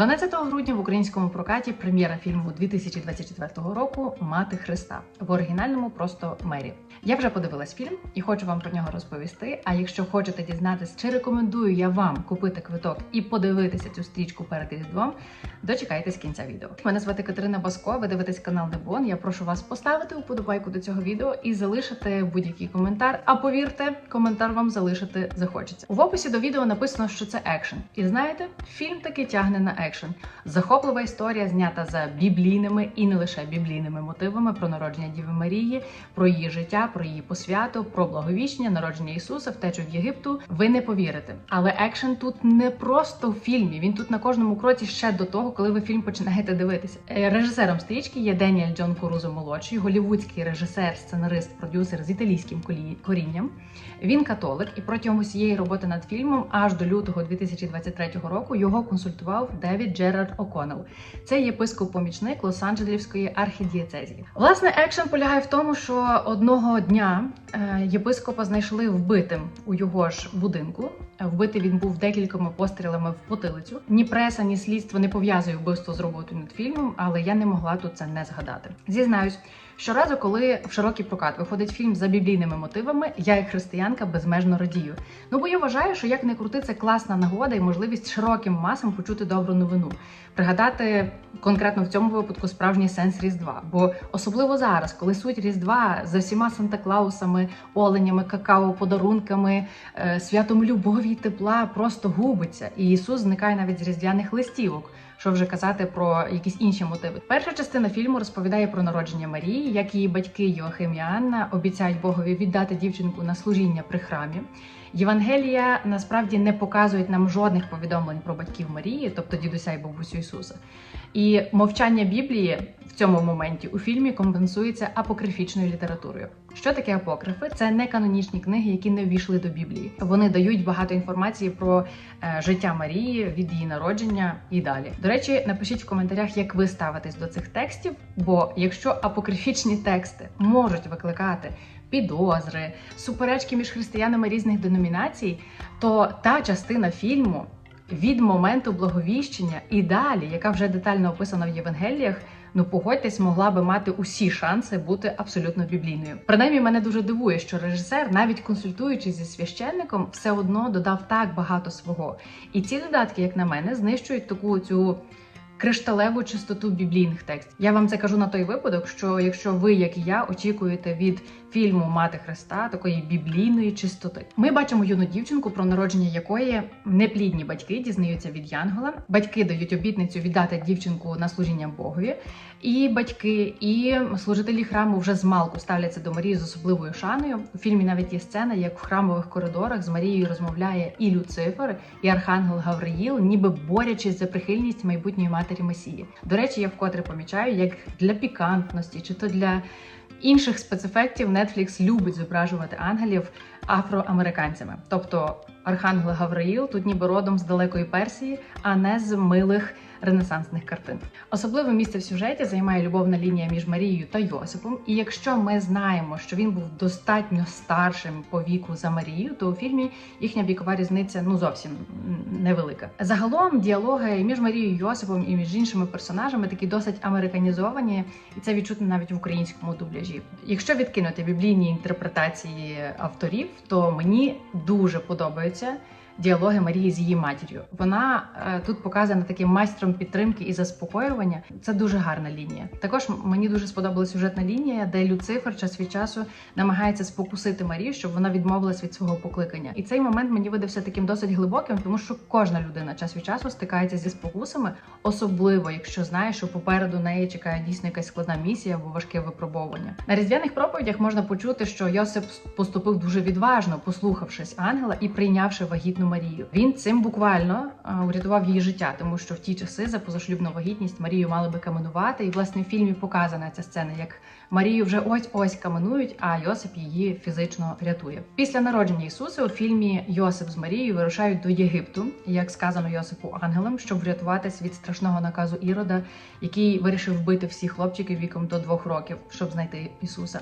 12 грудня в українському прокаті прем'єра фільму 2024 року Мати Христа в оригінальному просто Мері. Я вже подивилась фільм і хочу вам про нього розповісти. А якщо хочете дізнатись, чи рекомендую я вам купити квиток і подивитися цю стрічку перед різдвом, дочекайтесь кінця відео. Мене звати Катерина Баско. Ви дивитесь канал Дебон. Я прошу вас поставити уподобайку до цього відео і залишити будь-який коментар. А повірте, коментар вам залишити захочеться. В описі до відео написано, що це екшен. І знаєте, фільм таки тягне на екшен. Захоплива історія, знята за біблійними і не лише біблійними мотивами про народження Діви Марії, про її життя, про її посвяту, про благовіщення, народження Ісуса, втечу в Єгипту. Ви не повірите. Але екшен тут не просто в фільмі. Він тут на кожному кроці ще до того, коли ви фільм починаєте дивитися. Е, Режисером стрічки є Деніель Джон Корузо молодший, голівудський режисер, сценарист, продюсер з італійським корінням. Він католик, і протягом усієї роботи над фільмом, аж до лютого 2023 року, його консультував Девід Джерард О'Коннелл. Це єпископ-помічник Лос-Анджелівської архідієцезії. Власне, екшен полягає в тому, що одного дня е, єпископа знайшли вбитим у його ж будинку. Е, Вбитий він був декількома пострілами в потилицю. Ні преса, ні слідство не пов'язує вбивство з роботою над фільмом, але я не могла тут це не згадати. Зізнаюсь, щоразу, коли в широкий прокат виходить фільм за біблійними мотивами, я як християнка безмежно радію. Ну бо я вважаю, що як не крути, це класна нагода і можливість широким масам почути добру новину, пригадати конкретно в цьому випадку справжній сенс Різдва. Бо особливо зараз, коли суть Різдва за всіма Санта Клаусами, оленями, какао, подарунками, е, святом любові і тепла просто губиться, і Ісус зникає навіть з різдвяних листівок. Що вже казати про якісь інші мотиви. Перша частина фільму розповідає про народження Марії, як її батьки Йоахим і Анна обіцяють Богові віддати дівчинку на служіння при храмі. Євангелія насправді не показують нам жодних повідомлень про батьків Марії, тобто дідуся і бабусю Ісуса. І мовчання Біблії цьому моменті у фільмі компенсується апокрифічною літературою. Що таке апокрифи? Це не канонічні книги, які не ввійшли до Біблії. Вони дають багато інформації про е, життя Марії від її народження і далі. До речі, напишіть в коментарях, як ви ставитесь до цих текстів. Бо якщо апокрифічні тексти можуть викликати підозри, суперечки між християнами різних деномінацій, то та частина фільму від моменту благовіщення і далі, яка вже детально описана в Євангеліях. Ну, погодьтесь, могла би мати усі шанси бути абсолютно біблійною. Принаймні, мене дуже дивує, що режисер, навіть консультуючись зі священником, все одно додав так багато свого. І ці додатки, як на мене, знищують таку цю кришталеву чистоту біблійних текстів. Я вам це кажу на той випадок, що якщо ви, як і я, очікуєте від фільму Мати Христа такої біблійної чистоти, ми бачимо юну дівчинку, про народження якої неплідні батьки дізнаються від Янгола. Батьки дають обітницю віддати дівчинку на служіння Богові. І батьки, і служителі храму вже з малку ставляться до Марії з особливою шаною. У фільмі навіть є сцена, як в храмових коридорах з Марією розмовляє і Люцифер, і Архангел Гавриїл, ніби борючись за прихильність майбутньої матері Месії. До речі, я вкотре помічаю, як для пікантності чи то для інших спецефектів Netflix любить зображувати ангелів афроамериканцями. Тобто Архангел Гавриїл тут ніби родом з далекої Персії, а не з милих ренесансних картин. Особливе місце в сюжеті займає любовна лінія між Марією та Йосипом. І якщо ми знаємо, що він був достатньо старшим по віку за Марію, то у фільмі їхня вікова різниця ну зовсім невелика. Загалом діалоги між Марією Йосипом і між іншими персонажами такі досить американізовані, і це відчутно навіть в українському дубляжі. Якщо відкинути біблійні інтерпретації авторів, то мені дуже подобаються діалоги Марії з її матір'ю. Вона е, тут показана таким майстром підтримки і заспокоювання. Це дуже гарна лінія. Також мені дуже сподобалася сюжетна лінія, де Люцифер час від часу намагається спокусити Марію, щоб вона відмовилась від свого покликання. І цей момент мені видався таким досить глибоким, тому що кожна людина час від часу стикається зі спокусами, особливо якщо знає, що попереду неї чекає дійсно якась складна місія або важке випробовування. На різдвяних проповідях можна почути, що Йосип поступив дуже відважно, послухавшись ангела і прийнявши вагітну Марію. Він цим буквально урятував її життя, тому що в ті часи за позашлюбну вагітність Марію мали би каменувати. І власне в фільмі показана ця сцена, як Марію вже ось ось каменують, а Йосип її фізично рятує. Після народження Ісуса у фільмі Йосип з Марією вирушають до Єгипту, як сказано Йосипу ангелам, щоб врятуватись від страшного наказу Ірода, який вирішив вбити всіх хлопчиків віком до двох років, щоб знайти Ісуса.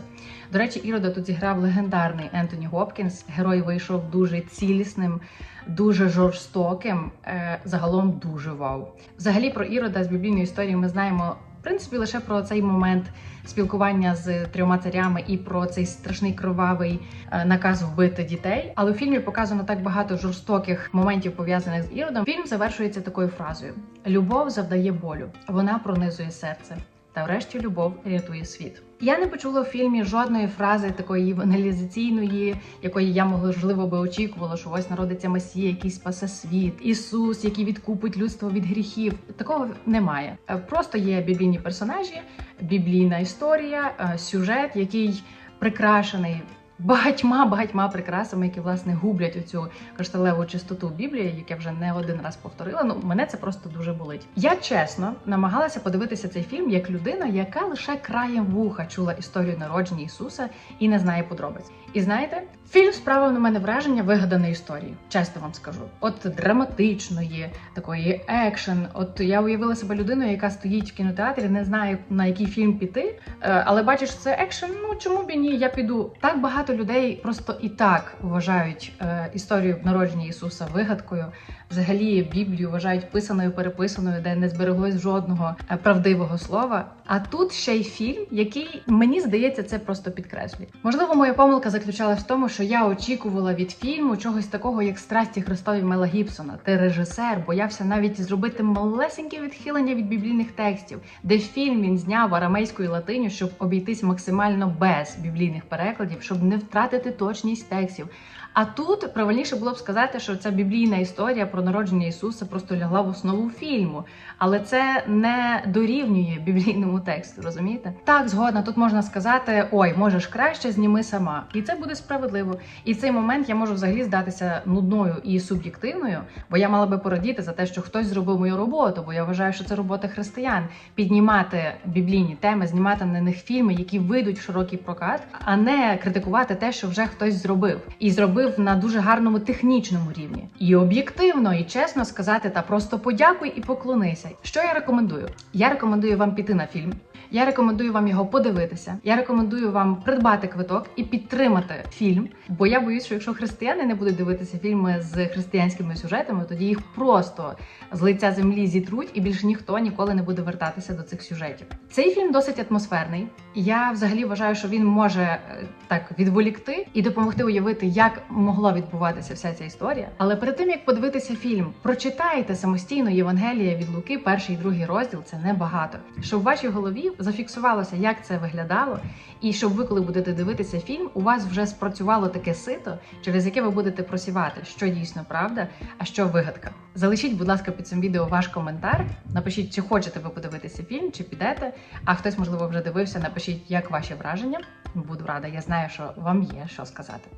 До речі, Ірода тут зіграв легендарний Ентоні Гопкінс. Герой вийшов дуже цілісним, дуже жорстоким, е, загалом дуже вау. Взагалі про Ірода з біблійної історії ми знаємо. В принципі, лише про цей момент спілкування з трьома царями і про цей страшний кровавий е, наказ вбити дітей. Але у фільмі показано так багато жорстоких моментів пов'язаних з Іродом. Фільм завершується такою фразою: Любов завдає болю, вона пронизує серце. Та врешті любов рятує світ. Я не почула в фільмі жодної фрази такої евангелізаційної, якої я можливо би очікувала, що ось народиться Месія, який спасе світ, Ісус, який відкупить людство від гріхів. Такого немає. Е, Просто є біблійні персонажі, біблійна історія, е, сюжет, який прикрашений багатьма багатьма прикрасами, які власне гублять оцю кришталеву чистоту Біблії, як я вже не один раз повторила. Ну мене це просто дуже болить. Я чесно намагалася подивитися цей фільм як людина, яка лише краєм вуха чула історію народження Ісуса і не знає подробиць. І знаєте, фільм справив на мене враження вигаданої історії. Чесно вам скажу, от драматичної, такої екшен. От я уявила себе людиною, яка стоїть в кінотеатрі, не знає на який фільм піти, е, але бачиш, це екшен. Ну чому б і ні? Я піду. Так багато людей просто і так вважають е, історію народження Ісуса вигадкою. Взагалі Біблію вважають писаною, переписаною, де не збереглось жодного е, правдивого слова. А тут ще й фільм, який мені здається, це просто підкреслює. Можливо, моя помилка заключалась в тому, що я очікувала від фільму чогось такого, як страсті Христові Мела Гібсона. Ти режисер боявся навіть зробити малесеньке відхилення від біблійних текстів, де фільм він зняв арамейською латиню, щоб обійтись максимально без біблійних перекладів, щоб не втратити точність текстів. А тут правильніше було б сказати, що ця біблійна історія про народження Ісуса просто лягла в основу фільму, але це не дорівнює біблійному тексту, розумієте? Так, згодна, тут можна сказати: ой, можеш краще, зніми сама, і це буде справедливо. І в цей момент я можу взагалі здатися нудною і суб'єктивною, бо я мала би порадіти за те, що хтось зробив мою роботу, бо я вважаю, що це робота християн піднімати біблійні теми, знімати на них фільми, які вийдуть в широкий прокат, а не критикувати те, що вже хтось зробив, і зробив на дуже гарному технічному рівні. І об'єктивно і чесно сказати, та просто подякуй і поклонися. Що я рекомендую? Я рекомендую вам піти на фільм. Я рекомендую вам його подивитися. Я рекомендую вам придбати квиток і підтримати фільм. Бо я боюсь, що якщо християни не будуть дивитися фільми з християнськими сюжетами, тоді їх просто з лиця землі зітруть, і більше ніхто ніколи не буде вертатися до цих сюжетів. Цей фільм досить атмосферний. Я взагалі вважаю, що він може е, так відволікти і допомогти уявити, як могла відбуватися вся ця історія. Але перед тим як подивитися фільм, прочитайте самостійно Євангелія від Луки, перший і другий розділ. Це небагато. Щоб в вашій голові зафіксувалося, як це виглядало, і щоб ви, коли будете дивитися фільм, у вас вже спрацювало таке сито, через яке ви будете просівати, що дійсно правда, а що вигадка. Залишіть, будь ласка, під цим відео ваш коментар. Напишіть, чи хочете ви подивитися фільм, чи підете. А хтось, можливо, вже дивився. Напишіть, як ваші враження. Буду рада. Я знаю, що вам є що сказати.